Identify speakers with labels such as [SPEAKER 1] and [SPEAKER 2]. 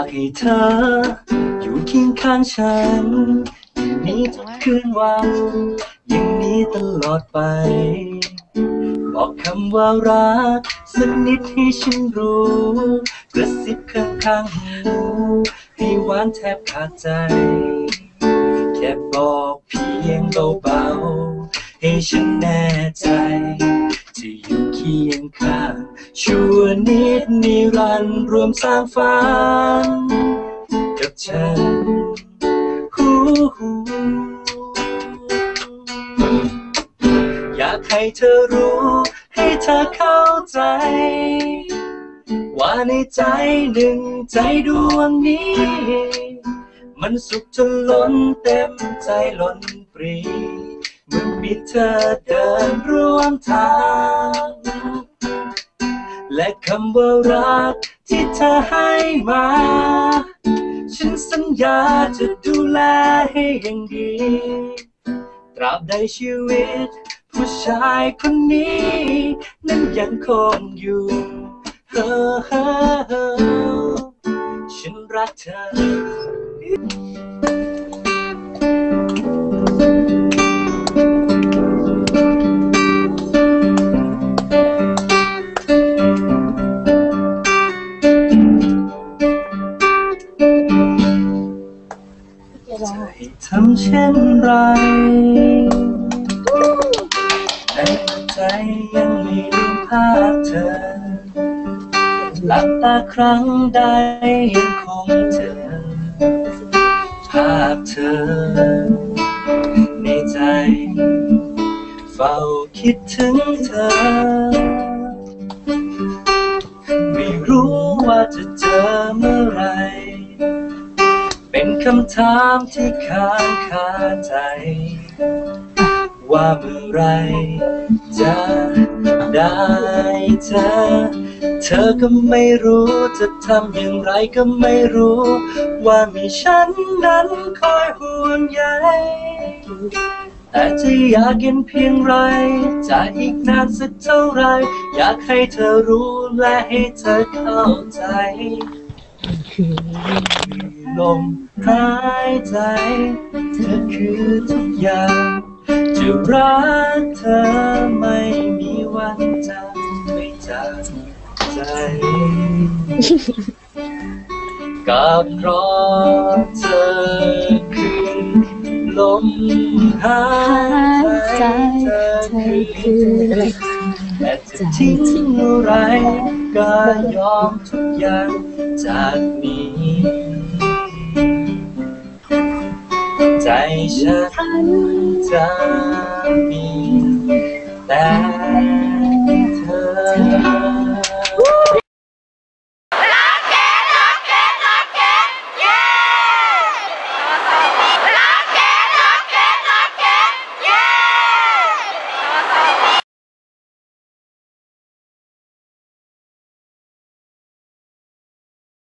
[SPEAKER 1] ากให้เธอ อยู่เคียงข้างฉันอย่างนี้ทุกคืนวันอย่างนี้ตลอดไป บอกคำว่ารัก สักนิดให้ฉันรู้กระซิบข้างข้างหูให้หวานแทบขาดใจ แค่บอกเพียงเบาๆให้ฉันแน่ใจ จะอยู่เคียงข้าง ชั่วนิดนิรันดร์รวมสร้างฝันกับฉันฮูฮูอยากให้เธอรู้ ให้เธอเข้าใจ ว่าในใจหนึ่งใจดวงนี้ มันสุขจนล้นเต็มใจล้นปรีเมื่อมีเธอเดินร่วมทาง และคำว่ารักที่เธอให้มา ฉันสัญญาจะดูแลให้อย่างดี ตราบใดชีวิต ผู้ชายคนนี้ นั้นยังคงอยู่เฮ้อเฮ้อฉันรักเธอ ให้ทำเช่นไรแต่ใจยังไม่ลืมภาพเธอหลับตาครั้งใดยังคงเจอภาพเธอ ในใจ เฝ้าคิดถึงเธอ คำถามที่ค้างคาใจ ว่าเมื่อไรจะได้เจอเธอก็ไม่รู้จะทำอย่างไรก็ไม่รู้ ว่ามีฉันนั้นคอยห่วงใยแต่จะอยากเห็นเพียงไร จะอีกนานสักเท่าไร อยากให้เธอรู้และให้เธอเข้าใจ ลมหายใจ เธอคือทุกอย่าง จะรักเธอไม่มีวันจะไม่จากใจกับเพราะเธอคือลมหายใจเธอคือ แต่จะทิ้งอะไรก็ยอมทุกอย่างจากนี้ ใจฉันจะมีแต่